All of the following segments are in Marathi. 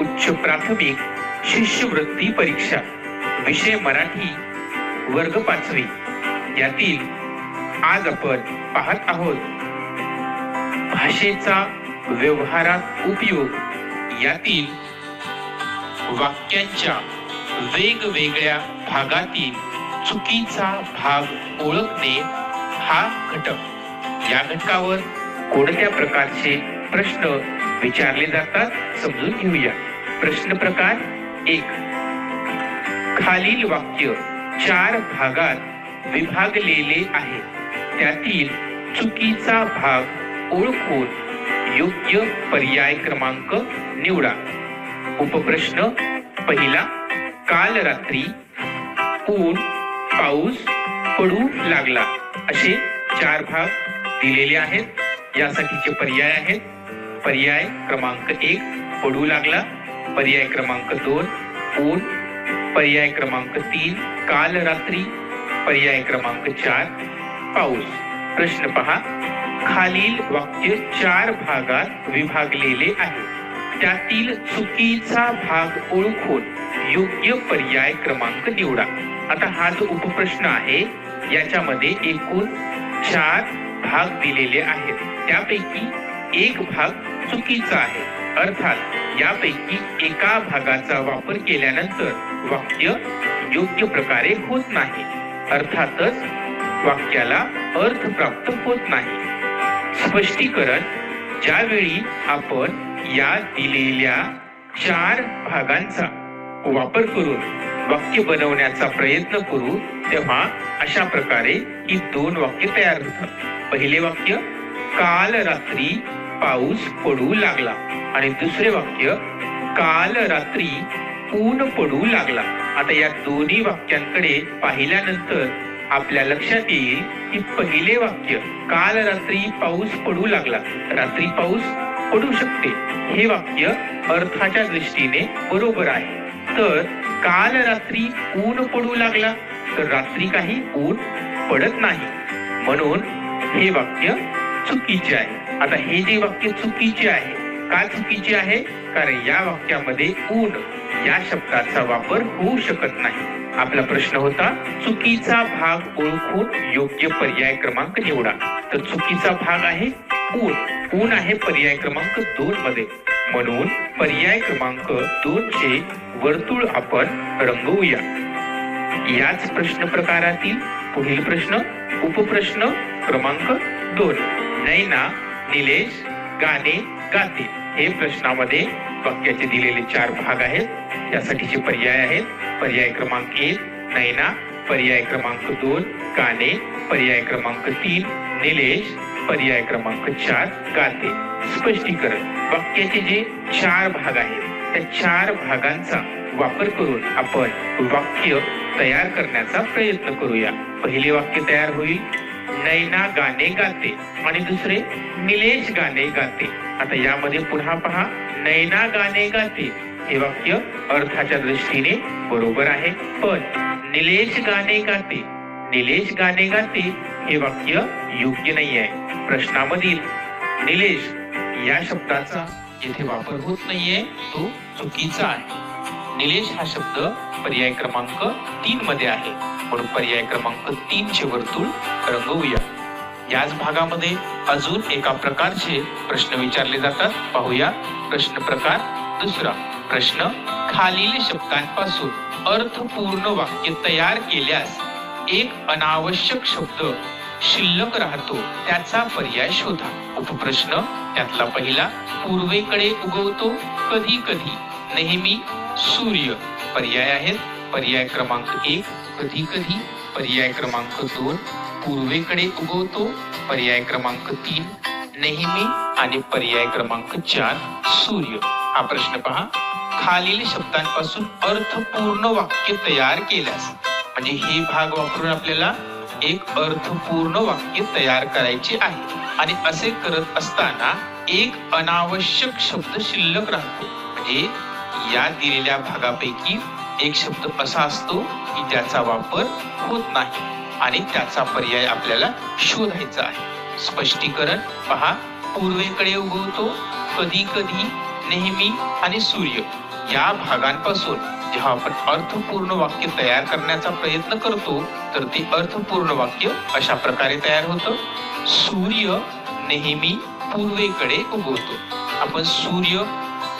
उच्च प्राथमिक शिष्यवृत्ती परीक्षा. विषय मराठी वर्ग पाचवी. यातील आज आपण पाहत आहोत. भाषेचा व्यवहारात उपयोग. यातील वाक्यांच्या वेगवेगळ्या भागातील चुकीचा भाग ओळखणे हा घटक. या घटकावर कोणत्या प्रकारचे प्रश्न विचारले जातात समजून घेऊया. प्रश्न प्रकार एक. खालील वाक्य चार भागात विभागलेले आहे. त्यातील चुकीचा भाग ओळखून योग्य पर्याय क्रमांक निवडा. उपप्रश्न पहिला. काल रात्री ऊन पाऊस पडू लागला. असे चार भाग दिलेले आहेत. यासाठीचे पर्याय आहेत. पर्याय क्रमांक एक पडू लागला. पर्याय क्रमांक दोन ऊन. पर्याय क्रमांक तीन काल रात्री. पर्याय क्रमांक चार पाऊस. प्रश्न पहा. खालील वाक्य चार भागात विभागलेले आहे. त्यातील चुकीचा भाग ओळखून योग्य पर्याय क्रमांक निवडा. आता हा जो उपप्रश्न आहे. याच्यामध्ये एकूण चार भाग दिलेले आहेत. त्यापैकी एक भाग चुकीचा आहे. अर्थात यापैकी एका भागाचा वापर केल्यानंतर वाक्य योग्य प्रकारे होत नाही. अर्थातच वाक्याला अर्थ प्राप्त होत नाही. स्पष्टीकरण ज्यावेळी आपण या दिलेल्या चार भागांचा वापर करून वाक्य बनवण्याचा प्रयत्न करू तेव्हा अशा प्रकारे ही दोन वाक्य तयार होतात. पहिले वाक्य काल रात्री पाऊस पडू लागला. आणि दुसरे वाक्य काल रात्री ऊन पडू लागला. आता या दोन्ही वाक्यांकडे पाहिल्यानंतर आपल्या लक्षात येईल की पहिले वाक्य काल रात्री पाऊस पडू लागला. रात्री पाऊस पडू शकते. हे वाक्य अर्थाच्या दृष्टीने बरोबर आहे. तर काल रात्री ऊन पडू लागला. तर रात्री काही ऊन पडत नाही. म्हणून हे वाक्य चुकीचे आहे. आता हे जे वाक्य चुकीचे आहे का चुकीचे आहे? कारण या वाक्यामध्ये ऊन या शब्दाचा वापर होऊ शकत नाही. आपला प्रश्न होता चुकीचा भाग ओळखून योग्य पर्याय क्रमांक निवडा. तर चुकीचा भाग आहे ऊन. ऊन आहे पर्याय क्रमांक दोन मध्ये. म्हणून पर्याय क्रमांक दोन चे वर्तुळ आपण रंगवूया. याच प्रश्न प्रकारातील पुढील प्रश्न उपप्रश्न क्रमांक दोन. नैना निलेश गाणे गातील हे प्रश्नामध्ये वाक्याचे दिलेले चार भाग आहेत. त्यासाठीचे पर्याय आहेत. पर्याय क्रमांक एक नैना. पर्याय क्रमांक दोन गाणे. पर्याय क्रमांक तीन निलेश. पर्याय क्रमांक चार गाते स्पष्टीकरण. वाक्याचे जे चार भाग आहेत त्या चार भागांचा वापर करून आपण वाक्य तयार करण्याचा प्रयत्न करूया. पहिले वाक्य तयार होईल. नैना गाणे गाते आणि दुसरे निलेश गाणे गाते. आता यामध्ये पुन्हा पहा नैना गाणे गाते. हे वाक्य अर्थाच्या दृष्टीने बरोबर आहे. पण निलेश गाणे गाते निलेश गाणे गाते हे वाक्य योग्य नाही आहे प्रश्नामधील निलेश या शब्दाचा येथे वापर होत नाहीये तो चुकीचा आहे. निलेश हा शब्द पर्याय क्रमांक तीन मध्ये आहे. म्हणून पर्याय क्रमांक तीन चे वर्तुळ रंगवूया. याच भागामध्ये अजून एका प्रकारचे प्रश्न विचारले जातात. पाहूया. प्रश्न प्रकार दुसरा. प्रश्न खालील शब्दांपासून अर्थपूर्ण वाक्य तयार केल्यास एक अनावश्यक शब्द शिल्लक राहतो त्याचा पर्याय शोधा. उपप्रश्न त्यातला पहिला पूर्वेकडे उगवतो कधी कधी नेहमी सूर्य. पर्याय आहेत. पर्याय क्रमांक एक कधी कधी. पर्याय क्रमांक दोन पूर्वेकडे उगवतो. पर्याय क्रमांक तीन नेहमी. आणि पर्याय क्रमांक चार सूर्य. हा प्रश्न पहा. खालील शब्दांपासून अर्थपूर्ण वाक्य तयार केल्यास म्हणजे हे भाग वापरून आपल्याला एक अर्थपूर्ण वाक्य तयार करायचे आहे. आणि असे करत असताना एक अनावश्यक शब्द शिल्लक राहतो. म्हणजे या दिलेल्या भागापैकी एक शब्द असा असतो की त्याचा वापर होत नाही आणि त्याचा पर्याय आपल्याला शोधायचा आहे. स्पष्टीकरण पहा. पूर्वेकडे उगवतो कधी कधी नेहमी आणि सूर्य. या भागांपासून जेव्हा आपण अर्थपूर्ण वाक्य तयार करण्याचा प्रयत्न करतो तर ते अर्थपूर्ण वाक्य अशा प्रकारे तयार होतं. सूर्य नेहमी पूर्वेकडे उगवतो. आपण सूर्य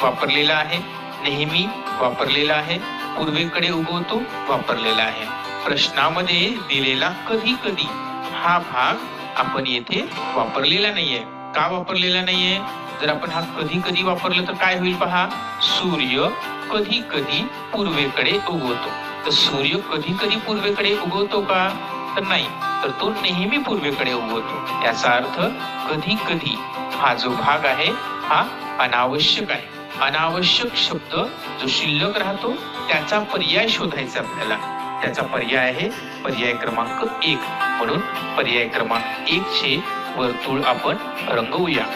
वापरलेला आहे. नेहमी वापरलेला आहे. पूर्वेकडे उगवतो वापरलेला आहे. प्रश्नामध्ये दिलेला कधी कधी हा भाग आपण येथे वापरलेला नाहीये. का वापरलेला नाहीये? जर आपण हा कधी कधी वापरलं तर काय होईल पहा? सूर्य कधी कधी पूर्वेकडे उगवतो. तर सूर्य कधी कधी पूर्वेकडे उगवतो का? तर नाही. तर तो नेहमी पूर्वेकडे उगवतो. याचा अर्थ कधी कधी हा जो भाग आहे हा अनावश्यक आहे. अनावश्यक शब्द जो शिल्लक राहतो त्याचा पर्याय शोधायचा आपल्याला. त्याचा पर्याय आहे पर्याय क्रमांक एक. म्हणून पर्याय क्रमांक एक चे वर्तुळ आपण रंगवूया.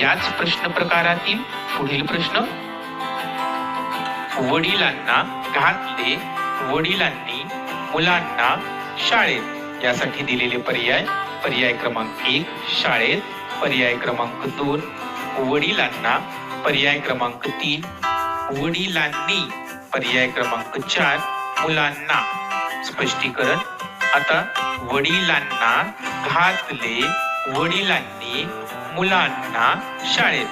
याच प्रश्न प्रकारातील पुढील प्रश्न. वडिलांना घातले वडिलांनी मुलांना शाळेत. यासाठी दिलेले पर्याय पर्याय क्रमांक एक शाळेत पर्याय क्रमांक दोन वडिलांना पर्याय क्रमांक तीन वडिलांनी पर्याय क्रमांक चार मुलांना. स्पष्टीकरण आता वडिलांना घातले वडिलांनी मुलांना शाळेत.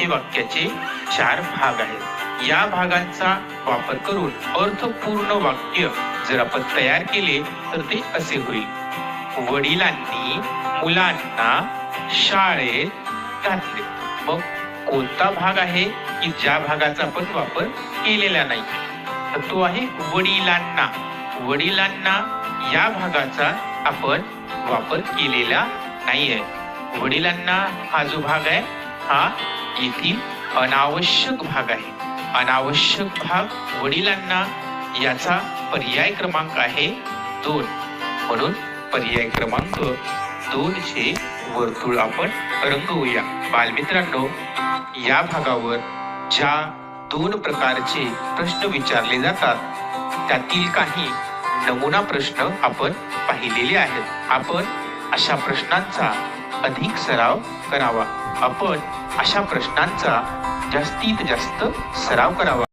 हे वाक्याचे चार भाग आहेत. या भागांचा वापर करून अर्थपूर्ण वाक्य जर आपण तयार केले तर ते असे होईल. वडिलांनी मुलांना शाळेत घातले. मग कोणता भाग आहे की ज्या भागाचा आपण वापर केलेला नाही? तर तो आहे वडिलांना. वडिलांना या भागाचा आपण वापर केलेला नाहीये. वडिलांना हा जो भाग आहे हा येथील अनावश्यक भाग आहे. अनावश्यक भाग वडिलांना याचा पर्याय क्रमांक आहे दोन. म्हणून पर्याय क्रमांक दोनचे वर्तुळ आपण रंगवूया. बालमित्रांनो या भागावर ज्या दोन प्रकारचे प्रश्न विचारले जातात त्यातील काही नमुना प्रश्न आपण पाहिलेले आहेत. आपण अशा प्रश्नांचा अधिक सराव करावा. आपण अशा प्रश्नांचा जास्तीत जास्त सराव करावा.